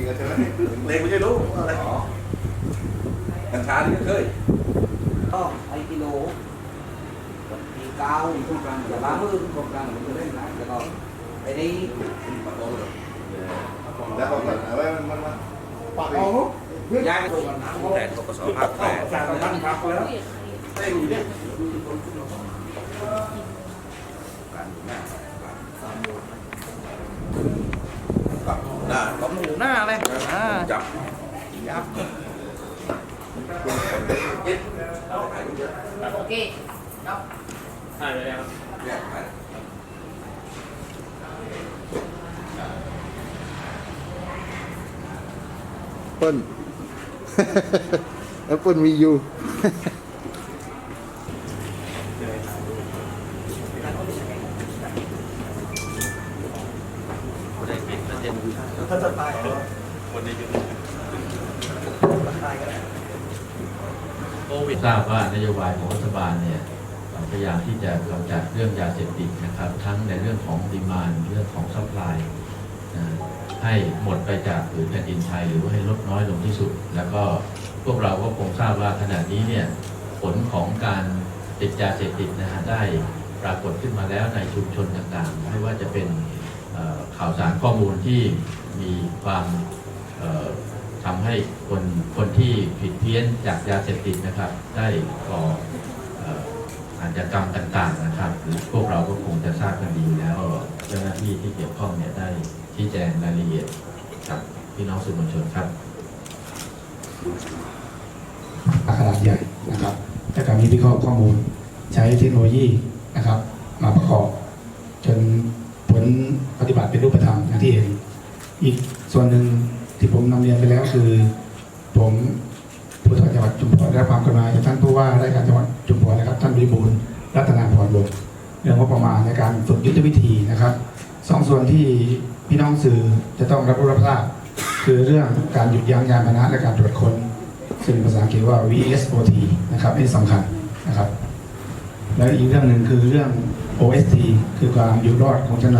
กินกันใช่ไหมเลงไม่ใช่รู้อะไรอ๋อกัญชานี่เคยก็ไอกิโลตีเก้าตรงกลางอย่าบ้ามือตรงกลางมันจะได้นะแล้วก็ไอ้นี่ปะโตเลยแล้วก็แบบเอาไว้มันมันมันปากเอาย้ายไปแต่ทกศภาคแปดสารพันครับแล้วเต้นอยู่เนี่ยการหน้ากับ หน้าก็หมูหน้าเลยอ่าจับยับยึดเอาไปเยอะโอเคยับถ่ายไปแล้วเนี่ยไปเปิ้ลแอปเปิ้ลมีอยู่ ถ้าจะตายก็ทราบว่านโยบายของรัฐบาลเนี่ยพยายามที่จะกำจัดเรื่องยาเสพติดนะครับ ทั้งในเรื่องของดีมานเรื่องของซัพพลายนะให้หมดไปจากผืนแผ่นดินไทยหรือว่าให้ลดน้อยลงที่สุด แล้วก็พวกเราก็คงทราบว่าขณะนี้เนี่ยผลของการติดยาเสพติดนะฮะได้ปรากฏขึ้นมาแล้วในชุมชนต่างๆ ไม่ว่าจะเป็น ข่าวสารข้อมูลที่มีความเอ่อทำให้คนคนที่ผิดเพี้ยนจากยาเสพติดนะครับ ได้ก่ออาชญากรรมต่างๆนะครับ หรือพวกเราก็คงจะทราบกันดีอยู่แล้วเจ้าหน้าที่ที่เกี่ยวข้องเนี่ยได้ชี้แจงรายละเอียดกับพี่น้องสื่อมวลชนครับขนาดใหญ่นะครับแต่การวิเคราะห์ข้อมูลใช้เทคโนโลยีนะครับ มาประกอบจน เป็นรูปธรรมอย่างที่เห็น อีกส่วนหนึ่งที่ผมนำเรียนไปแล้วคือ ผมผู้ว่าจังหวัดชุมพรได้รับความกรุณาจากท่านผู้ว่าราชการจังหวัดชุมพรนะครับ ท่านวิบูลย์รัตนาพรวงศ์เรื่องงบประมาณในการฝึกยุทธวิธีนะครับสองส่วนที่พี่น้องสื่อจะต้องรับรู้รับทราบคือเรื่องการหยุดยั้งยานพาหนะและการตรวจค้นซึ่งภาษาอังกฤษว่า VSOT นะครับนี่สำคัญนะครับ แล้วอีกเรื่องหนึ่งคือเรื่อง OST คือความอยู่รอดของชน